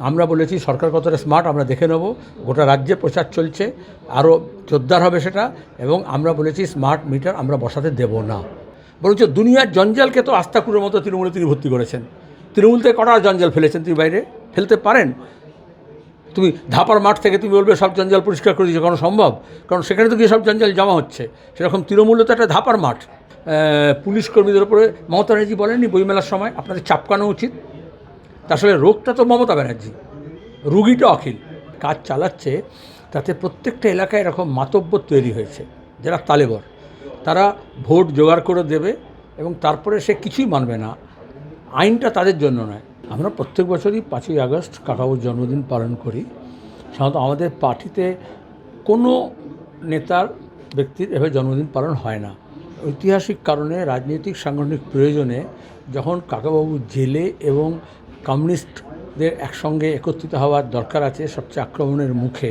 আমরা বলেছি সরকার কতটা স্মার্ট আমরা দেখে নেব। গোটা রাজ্যে প্রচার চলছে আরও জোরদার হবে সেটা, এবং আমরা বলেছি স্মার্ট মিটার আমরা বসাতে দেব না। বরঞ্চ দুনিয়ার জঞ্জালকে তো আস্তাকুরের মতো তৃণমূলে তিনি ভর্তি করেছেন। তৃণমূল থেকে কটা জঞ্জাল ফেলেছেন তিনি বাইরে? ফেলতে পারেন? তুমি ধাপার মাঠ থেকে তুমি বলবে সব জঞ্জাল পরিষ্কার করে দিয়েছ, কোনো সম্ভব। কারণ সেখানে তো গিয়ে সব জঞ্জাল জমা হচ্ছে। সেরকম তৃণমূলে তো একটা ধাপার মাঠ। পুলিশ কর্মীদের উপরে মমতা ব্যানার্জি বলেননি বইমেলার সময়? আপনাদের চাপকানো উচিত। আসলে রোগটা তো মমতা ব্যানার্জি। রুগীটা অখিল। কাজ চালাচ্ছে, তাতে প্রত্যেকটা এলাকায় এরকম মাতব্বর তৈরি হয়েছে, যারা তালেবর। তারা ভোট জোগাড় করে দেবে এবং তারপরে সে কিছুই মানবে না। আইনটা তাদের জন্য নয়। আমরা প্রত্যেক বছরই পাঁচই আগস্ট কাকাবুর জন্মদিন পালন করি। সাধারণত আমাদের পার্টিতে কোনো নেতার ব্যক্তির এভাবে জন্মদিন পালন হয় না। ঐতিহাসিক কারণে, রাজনৈতিক সাংগঠনিক প্রয়োজনে যখন কাকাবাবু জেলে এবং কমিউনিস্টদের একসঙ্গে একত্রিত হওয়ার দরকার আছে সবচেয়ে আক্রমণের মুখে,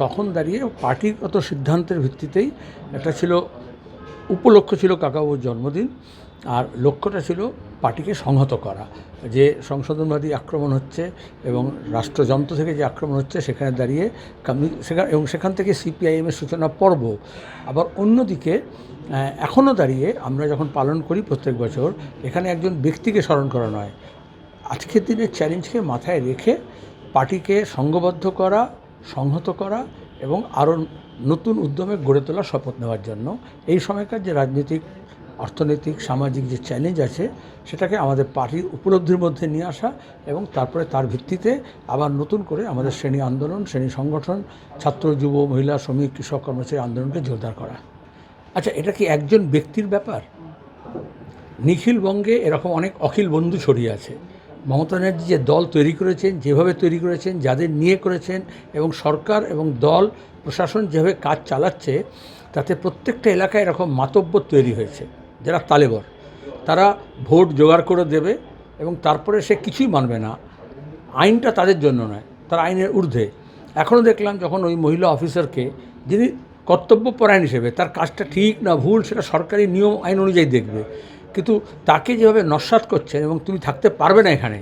তখন দাঁড়িয়ে পার্টিগত সিদ্ধান্তের ভিত্তিতেই একটা ছিল, উপলক্ষ ছিল কাকাবাবুর জন্মদিন, আর লক্ষ্যটা ছিল পার্টিকে সংহত করা। যে সংশোধনবাদী আক্রমণ হচ্ছে এবং রাষ্ট্রযন্ত্র থেকে যে আক্রমণ হচ্ছে, সেখানে দাঁড়িয়ে সেখানে, এবং সেখান থেকে সিপিআইএমের সূচনা পর্ব। আবার অন্যদিকে এখনও দাঁড়িয়ে আমরা যখন পালন করি প্রত্যেক বছর, এখানে একজন ব্যক্তিকে স্মরণ করা নয় আজকের দিনের চ্যালেঞ্জকে মাথায় রেখে পার্টিকে সংঘবদ্ধ করা, সংহত করা এবং আরও নতুন উদ্যমে গড়ে তোলার শপথ নেওয়ার জন্য এই সময়কার যে রাজনৈতিক, অর্থনৈতিক, সামাজিক যে চ্যালেঞ্জ আছে সেটাকে আমাদের পার্টির উপলব্ধির মধ্যে নিয়ে আসা এবং তারপরে তার ভিত্তিতে আবার নতুন করে আমাদের শ্রেণি আন্দোলন, শ্রেণি সংগঠন, ছাত্র, যুব, মহিলা, শ্রমিক, কৃষক কর্মচারী আন্দোলনকে জোরদার করা। আচ্ছা এটা কি একজন ব্যক্তির ব্যাপার? নিখিলবঙ্গে এরকম অনেক অখিল বন্ধু ছড়িয়ে আছে। মমতা ব্যানার্জি যে দল তৈরি করেছেন, যেভাবে তৈরি করেছেন, যাদের নিয়ে করেছেন এবং সরকার এবং দল, প্রশাসন যেভাবে কাজ চালাচ্ছে, তাতে প্রত্যেকটা এলাকায় এরকম মাতব্য তৈরি হয়েছে, যারা তালেবর। তারা ভোট জোগাড় করে দেবে এবং তারপরে সে কিছুই মানবে না। আইনটা তাদের জন্য নয়, তারা আইনের ঊর্ধ্বে। এখনও দেখলাম যখন ওই মহিলা অফিসারকে, যিনি কর্তব্যপরায়ণ হিসেবে, তার কাজটা ঠিক না, ভুল, সেটা সরকারি নিয়ম, আইন অনুযায়ী দেখবে। কিন্তু তাকে যেভাবে নস্বাত করছেন এবং তুমি থাকতে পারবে না এখানে,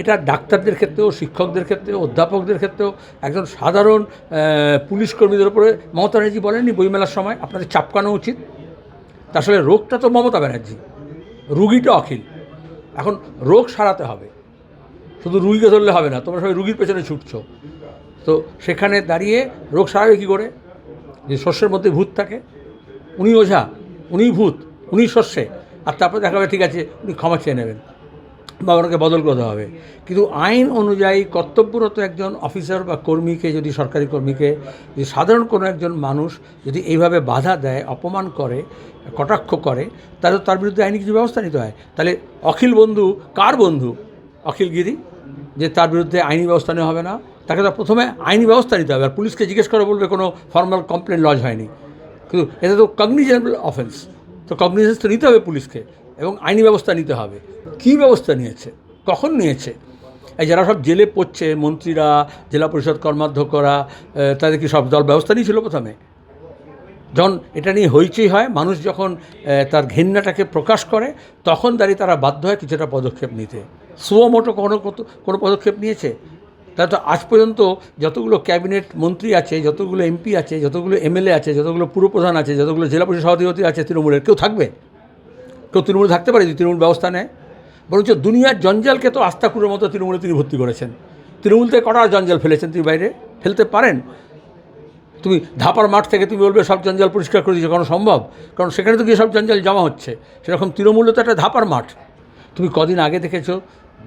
এটা ডাক্তারদের ক্ষেত্রেও, শিক্ষকদের ক্ষেত্রেও, অধ্যাপকদের ক্ষেত্রেও একজন সাধারণ পুলিশ কর্মীদের উপরে মমতা ব্যানার্জি বলেননি বইমেলার সময়, আপনাদের চাপকানো উচিত? আসলে রোগটা তো মমতা ব্যানার্জি রুগীটা অখিল। এখন রোগ সারাতে হবে, শুধু রুগীকে ধরলে হবে না, তোমরা সবাই রুগীর পেছনে ছুটছো। তো সেখানে দাঁড়িয়ে রোগ সারাবে কী করে? যে শস্যের মধ্যে ভূত থাকে, উনি ওঝা, উনি ভূত, উনি শস্যে। আর তারপরে দেখা যাবে ঠিক আছে, উনি ক্ষমা চেয়ে নেবেন। বা ওনাকে বদল করতে হবে। কিন্তু আইন অনুযায়ী কর্তব্যরত একজন অফিসার বা কর্মীকে, যদি সরকারি কর্মীকে, যদি সাধারণ কোনো একজন মানুষ যদি এইভাবে বাধা দেয়, অপমান করে, কটাক্ষ করে, তাহলে তার বিরুদ্ধে আইনি কিছু ব্যবস্থা নিতে হয়। তাহলে অখিল বন্ধু, কার বন্ধু? অখিলগিরি যে তার বিরুদ্ধে আইনি ব্যবস্থা নেওয়া হবে না। তাকে তো প্রথমে আইনি ব্যবস্থা নিতে হবে। আর পুলিশকে জিজ্ঞেস করে বলবে কোনো ফর্মাল কমপ্লেন লজ হয়নি। কিন্তু এটা তো কগনিজেবল অফেন্স তো কগনিজেন্স তো নিতে হবে পুলিশকে এবং আইনি ব্যবস্থা নিতে হবে। কী ব্যবস্থা নিয়েছে? কখন নিয়েছে? এই যারা সব জেলে পড়ছে, মন্ত্রীরা, জেলা পরিষদ কর্মাধ্যক্ষরা তাদের কি সব দল ব্যবস্থা নিয়েছিল প্রথমে? যখন এটা নিয়ে হইচই হয়, মানুষ যখন তার ঘেন্নাটাকে প্রকাশ করে, তখন দাঁড়িয়ে তারা বাধ্য হয় কিছুটা পদক্ষেপ নিতে। সুমোটো কোনো কোনো পদক্ষেপ নিয়েছে? তাহলে তো আজ পর্যন্ত যতগুলো ক্যাবিনেট মন্ত্রী আছে, যতগুলো এমপি আছে, যতগুলো এমএলএ আছে, যতগুলো পুরপ্রধান আছে, যতগুলো জেলা পরিষদ সভাপতি আছে, তৃণমূলের কেউ থাকবে? কেউ তৃণমূল থাকতে পারে যদি তৃণমূল ব্যবস্থা নেয়। বরঞ্চ দুনিয়ার জঞ্জালকে তো আস্তাকুরের মতো তৃণমূলে তিনি ভর্তি করেছেন। তৃণমূল থেকে কটা জঞ্জাল ফেলেছেন তিনি বাইরে? ফেলতে পারেন? তুমি ধাপার মাঠ থেকে তুমি বলবে সব জঞ্জাল পরিষ্কার করে দিয়েছ, কোনো সম্ভব। কারণ সেখানে তো গিয়ে সব জঞ্জাল জমা হচ্ছে। সেরকম তৃণমূলে তো একটা ধাপার মাঠ। তুমি কদিন আগে দেখেছ,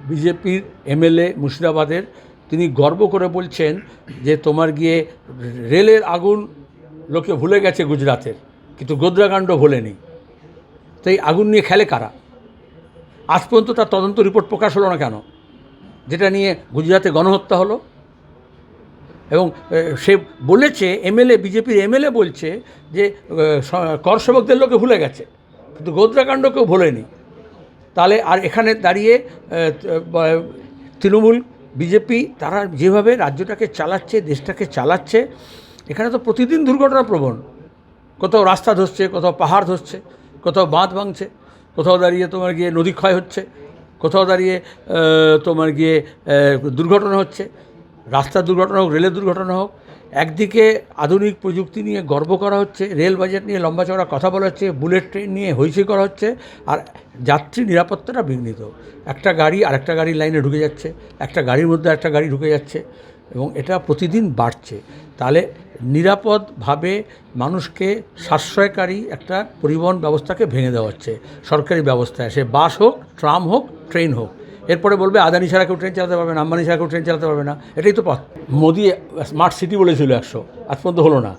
বিজেপির এমএলএ মুর্শিদাবাদের তিনি গর্ব করে বলছেন যে তোমার গিয়ে রেলের আগুন লোকে ভুলে গেছে গুজরাতের কিন্তু গোদ্রাকাণ্ড ভোলেনি। তো এই আগুন নিয়ে খেলে কারা? আজ পর্যন্ত তার তদন্ত রিপোর্ট প্রকাশ হলো না কেন? যেটা নিয়ে গুজরাতে গণহত্যা হলো? এবং সে বলেছে এমএলএ বিজেপির এমএলএ বলছে যে এ, স- কর সেবকদের লোকে ভুলে গেছে কিন্তু গোদ্রাকাণ্ড কেউ ভোলেনি। তাহলে আর এখানে দাঁড়িয়ে তৃণমূল বিজেপি তারা যেভাবে রাজ্যটাকে চালাচ্ছে, দেশটাকে চালাচ্ছে, এখানে তো প্রতিদিন দুর্ঘটনা প্রবণ। কোথাও রাস্তা ধসছে, কোথাও পাহাড় ধসছে, কোথাও বাঁধ ভাঙছে, কোথাও দাঁড়িয়ে তোমার গিয়ে নদী ক্ষয় হচ্ছে, কোথাও দাঁড়িয়ে তোমার গিয়ে দুর্ঘটনা হচ্ছে। রাস্তার দুর্ঘটনা হোক, রেলের দুর্ঘটনা হোক একদিকে আধুনিক প্রযুক্তি নিয়ে গর্ব করা হচ্ছে, রেল বাজেট নিয়ে লম্বা চড়া কথা বলা হচ্ছে, বুলেট ট্রেন নিয়ে হইচই করা হচ্ছে, আর যাত্রী নিরাপত্তাটা বিঘ্নিত। একটা গাড়ি আরেকটা গাড়ির লাইনে ঢুকে যাচ্ছে, একটা গাড়ির মধ্যে একটা গাড়ি ঢুকে যাচ্ছে, এবং এটা প্রতিদিন বাড়ছে। তাহলে নিরাপদভাবে মানুষকে সাশ্রয়কারী একটা পরিবহন ব্যবস্থাকে ভেঙে দেওয়া হচ্ছে। সরকারি ব্যবস্থায়, সে বাস হোক, ট্রাম হোক, ট্রেন হোক। এরপরে বলবে, আদানি ছাড়া কেউ ট্রেন চালাতে পারবে না, আম্বানি ছাড়া কেউ ট্রেন চালাতে পারবে না। এটাই তো পথ। মোদি স্মার্ট সিটি বলেছিল একশো, আজ পর্যন্ত হলো না।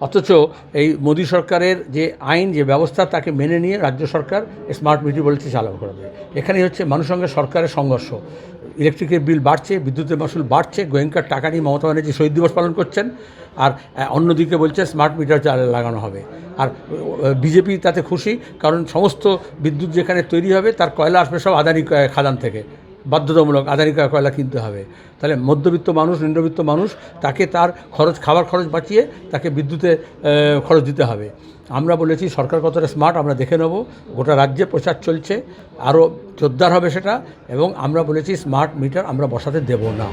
অথচ এই মোদি সরকারের যে আইন, যে ব্যবস্থা, তাকে মেনে নিয়ে রাজ্য সরকার স্মার্ট মিটার বলেছে চালু করবে এখানেই হচ্ছে মানুষের সঙ্গে সরকারের সংঘর্ষ। ইলেকট্রিকের বিল বাড়ছে, বিদ্যুতের মাসুল বাড়ছে, গোয়েঙ্কার টাকা নিয়ে মমতা ব্যানার্জি শহীদ দিবস পালন করছেন, আর অন্যদিকে বলছে স্মার্ট মিটার চাল- লাগানো হবে। আর বিজেপি তাতে খুশি, কারণ সমস্ত বিদ্যুৎ যেখানে তৈরি হবে, তার কয়লা আসবে সব আদানি খাদান থেকে। বাধ্যতামূলক আদানি কয়লা কিনতে হবে। তাহলে মধ্যবিত্ত মানুষ, নিম্নবিত্ত মানুষ, তাকে তার খরচ খাবার খরচ বাঁচিয়ে তাকে বিদ্যুতে খরচ দিতে হবে। আমরা বলেছি সরকার কতটা স্মার্ট আমরা দেখে নেব। গোটা রাজ্যে প্রচার চলছে আরও জোরদার হবে সেটা, এবং আমরা বলেছি স্মার্ট মিটার আমরা বসাতে দেব না।